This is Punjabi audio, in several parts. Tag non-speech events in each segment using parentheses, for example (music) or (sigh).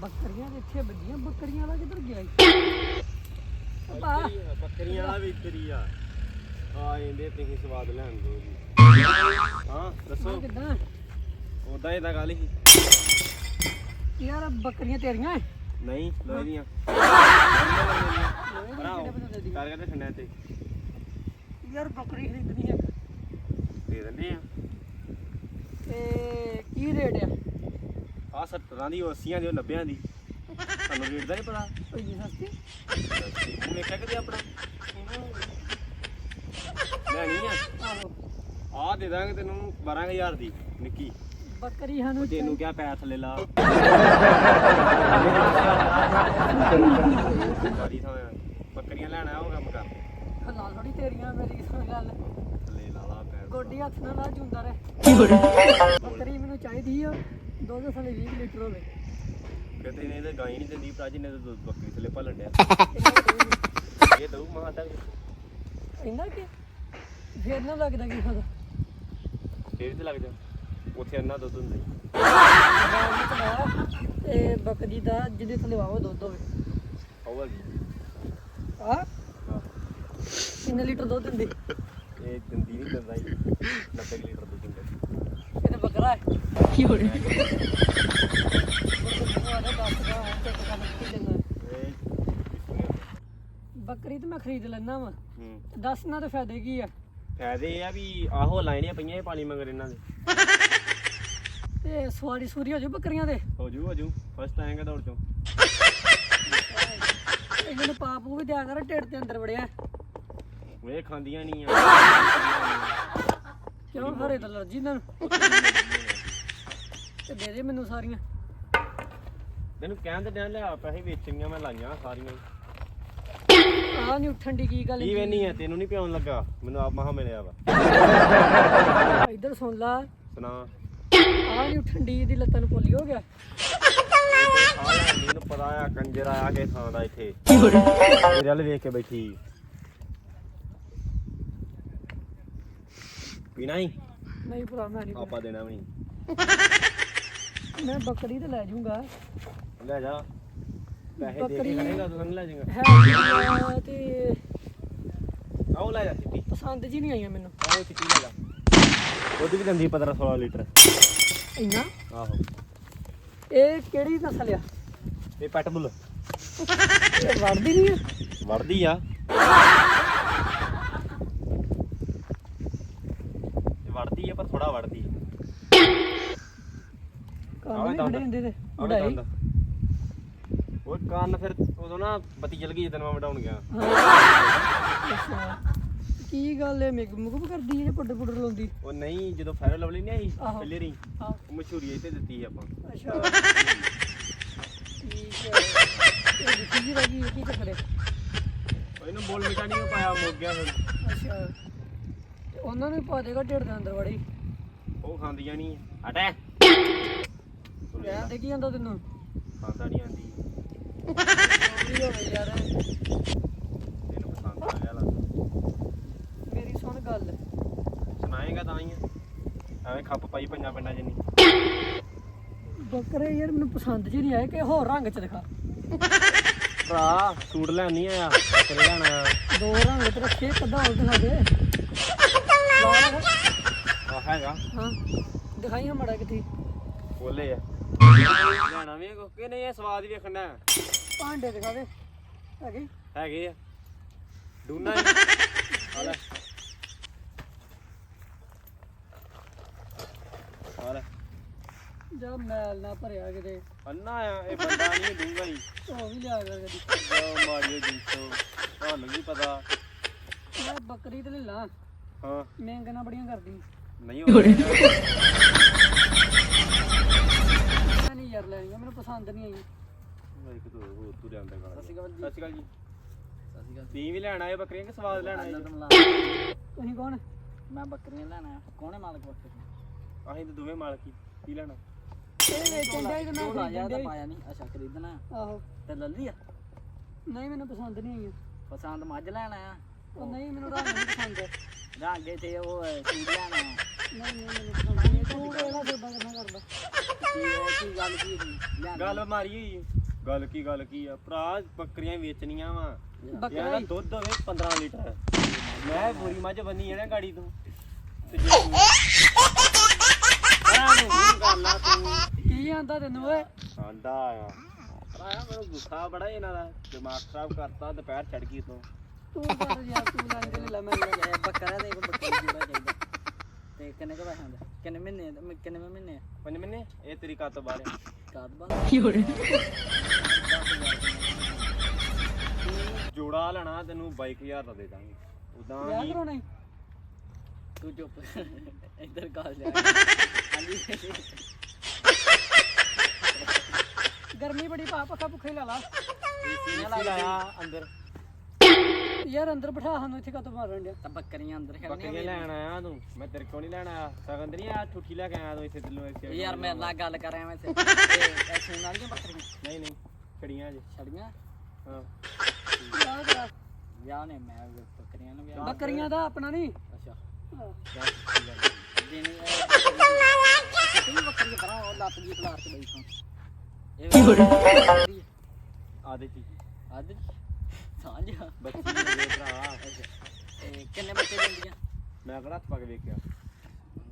ਬੱਕਰੀਆਂ ਦੇ ਇੱਥੇ ਵੱਜੀਆਂ ਬੱਕਰੀਆਂ ਵਾਲਾ ਕਿੱਧਰ ਗਿਆ ਈ? ਬੱਕਰੀਆਂ- ਵਾਲਾ ਵੀ ਇੱਧਰ ਆ। ਆ ਇਹਦੇ ਤੁਸੀਂ ਸਵਾਦ ਲੈਣ ਦੋ ਜੀ। ਹਾਂ ਦੱਸੋ। ਕਿੱਦਾਂ? ਉਦਾਂ ਹੀ ਤਾਂ ਗੱਲ ਸੀ ਯਾਰ ਬੱਕਰੀਆਂ ਤੇਰੀਆਂ ਐ? ਨਹੀਂ ਲੋਹੇ ਦੀਆਂ। ਭਰਾਓ ਕਰ ਕੇ ਠੰਡਾ ਤੇ। ਯਾਰ ਬੱਕਰੀ ਖਰੀਦਣੀ ਹੈ ਦੇ ਦਿੰਦੇ ਆ। ਤੇ ਕੀ ਰੇਟ ਆ? ਆ 70 ਦੀ 80 ਦੀ ਉਹ 90 ਦੀ। ਤੁਹਾਨੂੰ ਰੇਟ ਦਾ ਨਹੀਂ ਪਤਾ? ਇੰਨੀ ਸਸਤੀ ਤੂੰ ਵੇਖਿਆ ਕਿਤੇ ਆਪਣਾ ਲੈਣੀ ਆ। ਆ ਦੇ ਦਾਂਗੇ ਤੈਨੂੰ 12000 ਦੀ ਨਿੱਕੀ। ਬੱਕਰੀ ਸਾਨੂੰ ਤੈਨੂੰ ਕਿਹਾ ਪੈਸ ਲੈ ਲਾ। ਸਾਰੀ ਥਾਂ ਬੱਕਰੀਆਂ ਲੈਣਾ ਉਹ ਕੰਮ ਕਰ ਖਲਾ ਥੋੜੀ ਤੇਰੀਆਂ ਮੇਰੀ ਸੁਣ ਗੱਲ। ਥੱਲੇ ਲਾ ਲਾ ਪੈਰ। ਗੋਡੀ ਹੱਥ ਨਾਲ ਲਾ ਜੁੰਦਾ ਰਹਿ। ਬੱਕਰੀ ਮੈਨੂੰ ਚਾਹੀਦੀ ਆ। ਦੁੱਧ ਥਲੇ 20 ਲੀਟਰ ਹੋਵੇ। ਕਿਤੇ ਨੇ ਤੇ ਗਾਈ ਨਹੀਂ ਦਿੰਦੀ ਭਰਾ ਜੀ ਨੇ ਤਾਂ ਦੁੱਧ ਬੱਕਰੀ ਥੱਲੇ ਭਲਣ ਡਿਆ। (laughs) ਇਹ ਦਊ ਮਾਂ ਤੱਕ। ਇੰਨਾ ਕਿ? ਫੇਰ ਨਾ ਲੱਗਦਾ ਕੀ ਫਾਇਦਾ ਫੇਰ ਤੇ ਲੱਗ ਜਾ। ਉੱਥੇ ਇੰਨਾ ਦੁੱਧ ਹੁੰਦਾ ਲਾਇਆ ਤੇ ਬੱਕਰੀ ਦਾ ਜਿਹਦੇ ਥਲੇ ਵਾਵਾ ਦੁੱਧ ਹੋਵੇ। ਉਹ ਹੈਗੀ ਆ? ਆਹ, ਕਿੰਨੇ ਲੀਟਰ ਦੁੱਧ ਦਿੰਦੀ? ਇਹ ਦਿੰਦੀ ਨਹੀਂ ਦਿੰਦਾ ਹੀ 90 ਲੀਟਰ ਦੁੱਧ ਬੱਕਰਾ ਤੇ ਮੈਂ ਖਰੀਦ ਲੈਣਾ ਵਾ। ਹੂੰ। ਦੱਸ ਨਾ ਤੇ ਫਾਇਦੇ ਕੀ ਆ? ਫਾਇਦੇ ਇਹ ਆ ਵੀ ਆਹੋ ਲਾਈਨੀਆਂ ਪਈਆਂ ਇਹ ਪਾਣੀ ਮੰਗਰ ਇਹਨਾਂ ਦੇ। ਤੇ ਸਵਾਰੀ ਸੂਰੀ ਹੋ ਜਾਊ ਬੱਕਰੀਆਂ ਦੇ? ਹੋ ਜੂ ਹੋ ਜੂ ਫਸਟ ਆਏਗਾ ਦੌੜ ਚੋਂ। ਇਹਨਾਂ ਨੂੰ ਪਾਪੂ ਵੀ ਦਿਆ ਕਰ ਢਿੱਡ ਦੇ ਅੰਦਰ ਵੜਿਆ। ਇਹ ਖਾਂਦੀਆਂ ਨਹੀਂ ਆ। ਕਿਉਂ ਹਰੇ ਤਾਂ ਅਲਰਜੀ ਇਹਨਾਂ ਨੂੰ? ਤੇ ਦੇ ਦੇ ਮੈਨੂੰ ਸਾਰੀਆਂ। ਤੈਨੂੰ ਕਹਿਣ ਤੇ ਡਿਆ ਲਿਆ ਪੈਸੇ ਵੇਚਣੀਆਂ ਮੈਂ ਲਾਈਆਂ ਸਾਰੀਆਂ। ਆਹ ਨਹੀਂ ਉੱਠਣ ਦੀ ਕੀ ਗੱਲ ਕੀ ਵੇਨੀ ਆ? ਤੈਨੂੰ ਨਹੀਂ ਪਿਆਉਣ ਲੱਗਾ? ਮੈਨੂੰ ਆਪ ਮਹਾ ਮਿਲਿਆ ਵਾ। ਇੱਧਰ ਸੁਣ ਲਾ। ਸੁਣਾ। ਆਹ ਨਹੀਂ ਉੱਠਣ ਦੀ ਦੀ ਲੱਤਾਂ ਨੂੰ ਪੋਲੀ ਹੋ ਗਿਆ। ਆ ਲੈ ਮੈਨੂੰ ਪਤਾ ਆ ਕੰਜਰ ਆਇਆ ਕੇ ਥਾਂ ਦਾ ਇੱਥੇ। ਮੇਰੇ ਵੱਲ ਵੇਖ ਕੇ ਬੈਠੀ। ਪੀਣਾ ਹੀ? ਨਹੀਂ ਭਰਾ ਮੈਂ ਨਹੀਂ ਆਪਾਂ ਦੇਣਾ ਵੀ ਨਹੀਂ। ਮੈਂ ਬੱਕਰੀ ਤੇ ਲੈ ਜਾਊਂਗਾ। ਲੈ ਜਾ। ਪੈਸੇ ਦੇ ਕੇ ਬੱਕਰੀ- ਤੂੰ ਲੈ ਜਾਏਗਾ। ਹੈ ਤੇ ਆਓ ਲੈ ਜਾ ਚਿੱਟੀ ਪਸੰਦ ਜੀ ਨਹੀਂ ਆਈਆਂ ਮੈਨੂੰ। ਆਓ ਚਿੱਟੀ ਲੈ ਜਾ। ਉਹਦੀ ਵੀ ਦਿੰਦੀ 15 16 ਲੀਟਰ। ਇੰਨਾ? ਆਹੋ। ਇਹ ਕਿਹੜੀ ਨਸਲ ਆ? ਇਹ ਪੈਟ ਬੁੱਲ ਇਹ ਵੜਦੀ ਨਹੀਂ ਆ? ਵੜਦੀ ਆ ਇਹ ਵੜਦੀ ਆ ਪਰ ਥੋੜਾ ਵੜਦੀ ਆ ਕੰਮ ਆਵੇ ਦੰਦ। ਹੁੰਦੇ ਤੇ ਆਵੇ ਦੰਦ। ਉਹ ਕੰਨ ਫਿਰ ਉਦੋਂ ਨਾ ਬੱਤੀ ਚਲ ਗਈ ਜਦੋਂ ਮੈਂ ਵਡਾਉਣ ਗਿਆ। ਕੀ ਗੱਲ ਹੈ ਮਿਗ ਮੁਗ ਕਰਦੀ ਹੈ ਪੁੱਡ ਪੁੱਡ ਲਾਉਂਦੀ ਉਹ ਨਹੀਂ ਜਦੋਂ ਫੈਰੋ ਲਵਲੀ ਨਹੀਂ ਆਈ। ਪਹਿਲੇ ਰੀ। ਉਹ ਮਸ਼ਹੂਰੀ ਇੱਥੇ ਦਿੱਤੀ ਆਪਾਂ। ਅੱਛਾ। ਠੀਕ ਹੈ ਇਹ ਦਿੱਤੀ ਜੀ ਰਹੀ ਕੀ ਚੱਕਰ ਹੈ ਇਹਨੂੰ ਬੋਲ ਮਿਟਾ ਨਹੀਂ ਪਾਇਆ ਮੁੱਕ ਗਿਆ ਫਿਰ। ਅੱਛਾ। ਉਹਨਾਂ ਨੂੰ ਪਾ ਦੇਗਾ ਢਿੱਡ ਦੇ ਅੰਦਰ ਵੜੀ ਉਹ ਖਾਂਦੀਆਂ ਨਹੀਂ। ਹਟੇ। ਰਹਿਣ ਦੇ ਕੀ ਜਾਂਦਾ ਤੈਨੂੰ? ਖਾਂਦਾ ਨਹੀਂ ਆਂਦੀ ਕੀ ਹੋਵੇ ਯਾਰ ਤੈਨੂੰ ਪਸੰਦ ਆ ਗਿਆ ਲੱਗਦਾ। ਮੇਰੀ ਸੁਣ ਗੱਲ। ਸੁਣਾਏਗਾ ਤਾਂ ਹੀ ਆ। ਐਵੇਂ ਖੱਪ ਪਾਈ ਪੰਜਾਂ ਪਿੰਡਾਂ ਜਿੰਨੀ ਬੱਕਰੇ ਯਾਰ ਮੈਨੂੰ ਪਸੰਦ ਜੀ ਨਹੀਂ ਆਏ ਕਿ ਹੋਰ ਰੰਗ ਚ ਦਿਖਾ। ਭਰਾ ਸੂਟ ਲੈਣ ਨਹੀਂ ਆਇਆ ਕਿੱਥੇ ਲੈਣਾ ਆ ਦੋ ਰੰਗ ਤੇ ਰੱਖੇ ਕਦਾ ਹੋਰ ਦਿਖਾ ਦੇ। ਆਹ ਹੈਗਾ। ਹਾਂ ਦਿਖਾਈ ਹਾਂ ਮੜਾ ਕਿੱਥੇ ਬੋਲੇ ਆ। ਲੈਣਾ ਵੀ ਕੋ ਕਿ ਨਹੀਂ ਇਹ ਸਵਾਦ ਹੀ ਵੇਖਣਾ। ਭਾਂਡੇ ਦਿਖਾ ਦੇ। ਹੈਗੇ? ਹੈਗੇ ਆ। ਡੂਨਾ ਆ। ਲੈ। ਆ ਲੈ। ਜਾਂ ਮੈਲ ਨਾ ਭਰਿਆ ਕਿਤੇ। ਅੰਨਾ ਆ ਇਹ ਬੰਦਾ ਨਹੀਂ ਡੂੰਗਾ ਹੀ। ਉਹ ਵੀ ਲਿਆ ਕਰ ਕਦੀ। ਜੋ ਮਾਰੀਓ ਜਿੰਸੋ ਤੁਹਾਨੂੰ ਨਹੀਂ ਪਤਾ। ਮੈਂ ਬੱਕਰੀ ਤੇ ਲੈ ਲਾ। ਹਾਂ। ਮਹਿੰਗਣਾ ਬੜੀਆਂ ਕਰਦੀ। ਨਹੀਂ ਹੋ ਰਿਹਾ ਮੈਂ ਨਹੀਂ ਯਾਰ ਲੈਣੀਆਂ ਮੈਨੂੰ ਪਸੰਦ ਨਹੀਂ ਆਈ ਇੱਕ ਤੋਂ ਹੋਰ ਤੂੰ ਜਾਂਦਾ ਗਾ ਸਤਿ ਸ਼੍ਰੀ ਅਕਾਲ ਜੀ। ਸਤਿ ਸ਼੍ਰੀ ਅਕਾਲ ਜੀ। ਸਤਿ ਸ਼੍ਰੀ ਅਕਾਲ ਤੀ ਵੀ ਲੈਣ ਆਏ ਬੱਕਰੀਆਂ ਕਿ ਸਵਾਦ ਲੈਣ ਆਏ ਤੁਸੀਂ ਕੌਣ? ਮੈਂ ਬੱਕਰੀਆਂ ਲੈਣਾ ਕੋਣੇ ਮਾਲਕ ਬੱਕਰੀ? ਅਸੀਂ ਤਾਂ ਦੋਵੇਂ ਮਾਲਕੀ ਕੀ ਲੈਣਾ? ਇਹ ਵੇਚਣ ਸੀ ਤੇ ਮੈਂ ਝੋਲਾ ਜਿਹਾ ਖਰੀਦਣ ਤਾਂ ਡਿਆ ਸੀ। ਪਾਇਆ ਨਹੀਂ। ਅੱਛਾ ਖਰੀਦਣਾ। ਆਹੋ। ਤੇ ਲੱਲੀ ਆ? ਨਹੀਂ ਮੈਨੂੰ ਪਸੰਦ ਨਹੀਂ ਆਈ ਪਸੰਦ ਮੱਝ ਲੈਣਾ ਆ ਉਹ ਨਹੀਂ ਮੈਨੂੰ ਰੰਗ ਨਹੀਂ ਪਸੰਦ। ਰਾਂਗੇ ਤੇ ਉਹ ਨਹੀਂ ਨਹੀਂ ਤੂੰ ਕਿਹੜਾ ਸੌਦਾ ਕਰਦਾ ਕੀ ਗੱਲ ਕੀ ਹੋਈ? ਲਿਆਂਦੀ। ਗੱਲ ਮਾਰੀ ਹੋਈ ਗੱਲ ਕੀ ਗੱਲ ਕੀ ਆ? ਭਰਾ ਬੱਕਰੀਆਂ ਵੇਚਣੀਆਂ ਵਾ। ਬੱਕਰਾ। ਦੁੱਧ ਹੋਵੇ 15 ਲੀਟਰ। ਮੈਂ ਪੂਰੀ ਮੱਝ ਬੰਨੀ ਹੈ ਨਾ ਗਾੜੀ ਤੋਂ। ਤੇ ਜੇ ਤੂੰ ਭਰਾ ਨੂੰ ਫੋਨ ਕਰ ਲਾ ਤੂੰ? ਕੀ ਆਂਦਾ ਤੈਨੂੰ ਓਏ? ਆਂਦਾ ਆ। ਭਰਾ ਮੈਨੂੰ ਗੁੱਸਾ ਬੜਾ ਇਹਨਾਂ ਦਾ। ਦਿਮਾਗ ਖਰਾਬ ਕਰਤਾ ਦੁਪਹਿਰ ਚੜ ਗਈ ਤੋਂ ਤੂੰ ਕਰ ਯਾਰ ਤੂੰ ਲੈਣ ਦੇ ਲੈ ਮੈਂ ਲੈ ਇਹ ਬੱਕਰਾ ਦੇ ਇੱਕ ਬੱਕਰੀ ਜੋੜਾ ਚਾਹੀਦਾ। ਤੇ ਕਿੰਨੇ ਕੁ ਪੈਸੇ ਹੁੰਦੇ? ਕਿੰਨੇ ਮਹੀਨੇ ਦਾ- ਮ- ਕਿੰਨੇ ਮਹੀਨੇ ਪੰਜ ਮਹੀਨੇ? ਇਹ ਤੇਰੀ ਕੱਤ ਬਾਹਰ ਆ ਕਾਦ ਬੰਦ ਜੋੜਾ ਲੈਣਾ ਤੈਨੂੰ 22000 ਦਾ ਦੇ ਦਾਂਗੇ। ਉਦਾਂ ਵਿਆਹ ਹੀ ਕਰਾਉਣਾ ਈ? ਤੂੰ ਚੁੱਪ ਇੱਧਰ ਕਾਲ ਜਾ। ਹਾਂਜੀ ਗਰਮੀ ਬੜੀ ਪਾ ਪੱਖਾ ਪੁੱਖੇ ਲਾ ਲਾ। ਲਾਇਆ ਅੰਦਰ। ਯਾਰ ਅੰਦਰ ਬਿਠਾ ਸਾਨੂੰ ਇੱਥੇ ਕਦੋਂ ਮਾਰਨ ਡਿਆ? ਤਾਂ ਬੱਕਰੀਆਂ ਅੰਦਰ ਬੱਕਰੀਆਂ ਖੜਨੀਆਂ ਲੈਣ ਆਇਆ ਤੂੰ। ਮੈਂ ਤੇਰੇ ਕੋਲ ਨਹੀਂ ਲੈਣ ਆਇਆ। ਸਗਨ ਤੇ ਨਹੀਂ ਆਇਆ ਠੁੱਠੀ ਲੈ ਕੇ ਆਇਆ ਤੂੰ ਇੱਥੇ ਦਿਲੋਂ ਇੱਥੇ ਯਾਰ ਮੇਰੇ ਨਾਲ ਗੱਲ ਕਰ ਰਿਹਾ ਮੈਂ ਇੱਥੇ। ਇਹ ਐਸੇ ਵਾਲੀਆਂ ਬੱਕਰੀਆਂ? ਨਹੀਂ ਨਹੀਂ ਛੜੀਆਂ ਜੇ ਛੜੀਆਂ? ਹਾਂ। ਵਿਆਹ ਨੇ ਮੈਂ ਬੱਕਰੀਆਂ ਨੂੰ ਵਿਆਹ ਬੱਕਰੀਆਂ ਦਾ ਆਪਣਾ ਨਹੀਂ। ਅੱਛਾ। ਬੱਕਰੀ ਕਰਾਂ ਉਹ ਲੱਤ ਜੀ ਖਲਾਰ ਕੇ ਬੈਠਾ। ਇਹ ਆਦੇ ਚ ਅੱਜ ਸਾਂਝ ਬੱਚੀ ਮੇਰੇ ਭਰਾ। ਇਹ ਕਿੰਨੇ ਬੱਚੇ ਦਿੰਦੀਆਂ ਮੈਂ ਕਿਹੜਾ ਹੱਥ ਪਾ ਕੇ ਵੇਖਿਆ।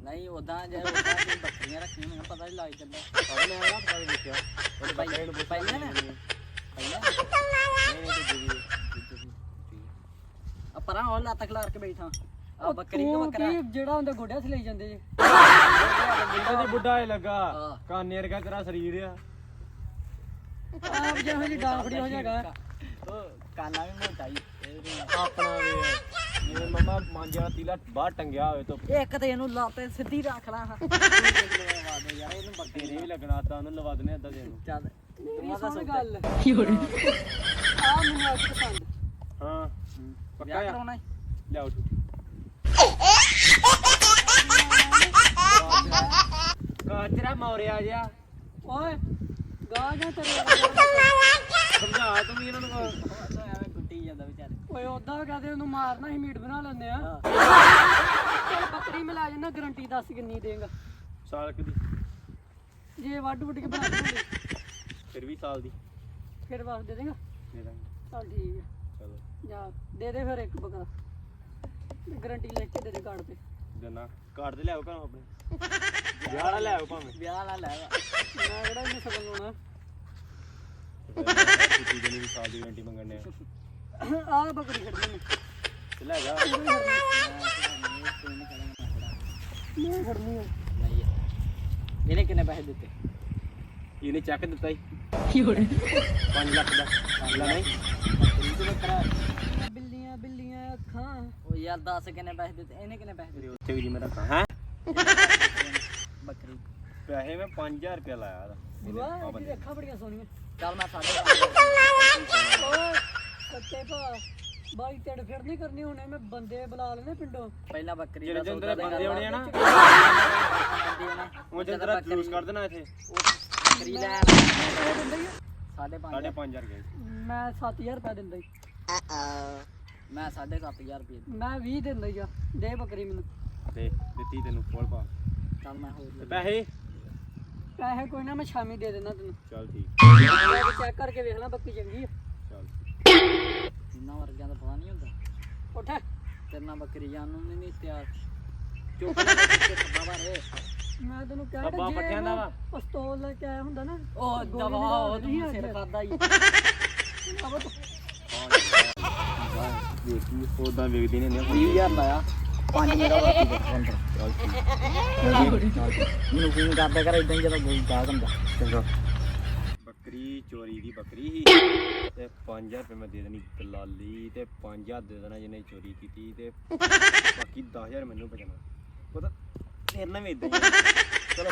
ਨਹੀਂ ਉਦਾਂ ਜੇ ਉਦਾਂ ਤੁਸੀਂ ਬੱਕਰੀਆਂ ਰੱਖੀਆਂ ਹੋਣਗੀਆਂ ਪਤਾ ਨਹੀਂ ਲੱਗ ਜਾਂਦਾ। ਪਰ ਮੈਂ ਕਿਹੜਾ ਹੱਥ ਪਾ ਕੇ ਵੇਖਿਆ। ਭਾਈ- ਬੱਕਰੇ ਨੂੰ ਪੁੱਛਿਆ ਭਾਈਆਂ ਨੇ? ਪਹਿਲਾਂ ਨਹੀਂ ਤੇ ਜੀ ਆ ਪਰਾਂ ਉਹ ਲੱਤ ਖਲਾਰ ਕੇ ਬੈਠਾ। ਆ ਉਹ ਬੱਕਰੀ ਕੋ ਤੂੰ ਬੱਕਰਾ ਕੀ ਜਿਹੜਾ ਹੁੰਦਾ ਗੋਡਿਆਂ 'ਚ ਲਈ ਜਾਂਦੇ ਜੇ। ਬੁੱਢਾ ਦੀ ਬੁੱਢਾ ਹੀ ਲੱਗਾ। ਹਾਂ। ਕਾਨੇ ਵਰਗਾ ਤੇਰਾ ਸਰੀਰ ਆ। ਆਪ ਜਿਹੋ ਜਿਹੀ ਡਾਂਗ ਫੜੀ ਹੋ ਜਾਏਗਾ। ਉਹ ਕਾਨਾ ਵੀ ਮੋਟਾ ਹੀ ਆਪਣਾ ਵੇ ਜਿਵੇਂ ਮਮਾ ਮਾਂਜਾ ਤੀਲਾ ਬਾਹਰ ਟੰਗਿਆ ਹੋਵੇ ਤਾਂ ਇੱਕ ਤੇ ਇਹਨੂੰ ਲੱਤ ਸਿੱਧੀ ਰੱਖ ਲਾ। ਹਾਂ ਯਾਰ ਇਹਨੂੰ ਤੇਰੇ ਵੀ ਲੱਗਣਾ ਤਾਂ ਉਹਨੂੰ ਲਵਾ ਦਨੇ ਅੱਧਾ ਦੇ ਨੂੰ। ਚੱਲ ਮੇਰੀ ਸੁਣ ਗੱਲ। ਆ ਮੈਨੂੰ ਅੱਜ ਪਸੰਦ। ਹਾਂ ਪੱਕਾ ਵਿਆਹ ਆ? ਕਰਾਉਣਾ ਹੈ? ਲਿਆਓ ਠੁੱਠੀ ਕਾਚਰਾ ਮੌਰਿਆ ਜਿਆ ਓਏ ਗਾ ਜਾ ਤੇਰੇ ਸਮਝਾ ਤੂੰ ਵੀ ਇਹਨਾਂ ਨੂੰ ਕੋਈ। ਉਹ ਤਾਂ ਐਵੇਂ ਕੁੱਟੀ ਜਾਂਦਾ ਵਿਚਾਰੇ ਓਏ ਉਦਾਂ ਕਹਦੇ ਉਹਨੂੰ ਮਾਰਨਾ ਹੀ ਮੀਟ ਬਣਾ ਲੈਂਦੇ ਆ। ਹਾਂ। ਚੱਲ ਬੱਕਰੀ ਮੈਂ ਲੈ ਜਾਣਾ ਗਾਰੰਟੀ ਦੱਸ ਕਿੰਨੀ ਦੇਂਗਾ। ਸਾਲ ਕੁ ਦੀ। ਜੇ ਵੱਢ ਵੁੱਢ ਕੇ ਬਣਾ ਦੂੰਗੇ ਫਿਰ ਵੀ ਸਾਲ ਦੀ। ਫਿਰ ਵਾਪਸ ਦੇ ਦੇਂਗਾ। ਦੇ ਦਾਂਗੇ। ਚੱਲ ਠੀਕ ਹੈ ਚਲੋ। ਜਾ ਦੇ ਦੇ ਫਿਰ ਇੱਕ ਬੱਕਰਾ। ਗਾਰੰਟੀ ਲਿਖ ਕੇ ਦੇ ਦੇ ਕਾਰਡ ਤੇ। ਦੇਣਾ ਕਾਰਡ ਤੇ ਲਿਆਓ ਘਰੋਂ ਆਪਣੇ। ਵਿਆਹ ਵਾਲਾ ਲਿਆਓ ਭਾਵੇਂ। ਵਿਆਹ ਨਾਲ ਲੈ। ਮੈਂ ਕਿਹੜਾ ਇਹਨੂੰ ਸਗਨ ਛੁੱਟੀ ਦੇਣੀ ਵੀ ਸਾਲ ਦੀ ਗਾਰੰਟੀ ਮੰਗਣੇ ਆ ਆਹ ਬੱਕਰੀ ਖੜਨੀ ਨੇ ਤੇ ਲੈ ਜਾ ਮੈਂ ਖੜਨੀ ਆ ਨਹੀਂ ਇਹਨੇ ਕਿੰਨੇ ਪੈਸੇ ਦਿੱਤੇ? ਇਹਨੇ ਚੱਕ ਦਿੱਤਾ ਹੀ 5 ਲੱਖ ਦਾ। ਲੈ ਨਹੀਂ। ਬੱਕਰੀ ਤੇ ਬੱਕਰਾ ਬਿੱਲੀਆਂ ਬਿੱਲੀਆਂ ਅੱਖਾਂ ਉਹ ਯਾਰ ਦੱਸ ਕਿੰਨੇ ਪੈਸੇ ਦਿੱਤੇ ਇਹਨੇ ਕਿੰਨੇ ਪੈਸੇ ਦਿੱਤੇ? ਉੱਥੇ ਵੀ ਜੀ ਮੈਂ ਰੱਖਾਂ ਹੈ? ਬੱਕਰੀ। ਪੈਸੇ ਮੈਂ 5000 ਰੁਪਏ ਲਾਇਆ ਇਹਦਾ ਇਹਦੇ ਵਾਹ। ਅੱਖਾਂ ਬੜੀਆਂ ਸੋਹਣੀਆਂ। ਚੱਲ ਮੈਂ ਸਾਡੇ ਸੱਚੇ ਭਾ ਬਾਈ ਤੇੜ ਫਿਰ ਨਹੀਂ ਕਰਨੀ ਹੁਣੇ ਮੈਂ ਬੰਦੇ ਬੁਲਾ ਲੈਣੇ ਪਿੰਡੋਂ। ਪਹਿਲਾਂ ਬੱਕਰੀ ਜਿਹੜੇ ਦਾ ਜਿੰਦਰ ਸੌਦਾ ਬੰਦੇ ਹੋਣੇ ਆ ਨਾ। ਬੰਦੇ ਨੇ ਉਹ ਜਿੰਦਰ ਜੂਸ ਕਰ ਦੇਣਾ ਇੱਥੇ। ਬੱਕਰੀ ਲੈ। ਸਾਢੇ 5000 ਗਏ ਮੈਂ 7000 ਰੁਪਏ ਦਿੰਦਾ ਹੀ ਮੈਂ ਸਾਢੇ ਸੱਤ ਹਜ਼ਾਰ ਰੁਪਏ ਮੈਂ 20 ਦਿੰਦਾ ਹੀ ਆ ਦੇ ਬੱਕਰੀ ਮੈਨੂੰ। ਤੇ ਦਿੱਤੀ ਤੈਨੂੰ ਫੋਲ ਪਾ। ਚੱਲ ਮੈਂ ਹੋਰ ਤੇ ਲੈ ਪੈਸੇ? ਪੈਸੇ ਕੋਈ ਨਾ ਮੈਂ ਸ਼ਾਮੀ ਦੇ ਦੇਣਾ ਤੈਨੂੰ। ਚੱਲ ਠੀਕ। ਚੈੱਕ ਕਰਕੇ ਵੇਖ ਲੈ ਬੱਕਰੀ ਚੰਗੀ ਆ। ਚੱਲ। ਇੰਨਾ ਵਰਗਿਆਂ ਦਾ ਪਤਾ ਨਹੀਂ ਹੁੰਦਾ। ਉੱਠ। ਤੇਰੇ ਨਾਲ ਬੱਕਰੀ ਜਾਣ ਨੂੰ ਨਹੀਂ ਤਿਆਰ। ਚੁੱਪ ਖੱਬਾ ਬਾਰੇ ਮੈਂ ਤੈਨੂੰ ਕਹਿ ਡੱਬਾ ਪੱਠਿਆਂ ਦਾ ਵਾ। ਪਿਸਤੌਲ ਲੈ ਕੇ ਆਇਆ ਹੁੰਦਾ ਨਾ। ਉਹ ਗੋਲੀ ਦਵਾ ਦੀ ਉਹ ਨਹੀਂ ਤੂੰ ਅੱਜ। ਸਿਰ ਖਾਦਾ ਹੀ ਤੂੰ। ਵੇਖੀ ਉਦਾਂ ਵੇਖਦੀ ਨਹੀਂ ਹੁੰਦੀ 20000 ਲਾਇਆ। 5 ਮੇਰਾ ਬਾਕੀ ਬੱਕਰਾ ਅੰਦਰ ਚੱਲ ਠੀਕ ਮੈਨੂੰ ਫੋਨ ਕਰਦਾ ਕਰ ਇਦਾਂ ਹੀ ਜਦੋਂ ਬੋਲ ਗਾ ਦਿੰਦਾ ਚੰਗਾ। ਬੱਕਰੀ ਚੋਰੀ ਦੀ ਬੱਕਰੀ ਸੀ। ਤੇ 5000 ਰੁਪਏ ਮੈਂ ਦੇ ਦੇਣੀ ਦਲਾਲੀ ਤੇ 5000 ਦੇ ਦੇਣਾ ਜਿਹਨੇ ਚੋਰੀ ਕੀਤੀ ਤੇ ਬਾਕੀ 10000 ਮੈਨੂੰ ਬਚਣਾ। ਪਤਾ ਤੇਰੇ ਨਾਲ ਵੀ ਇਦਾਂ ਚਲੋ।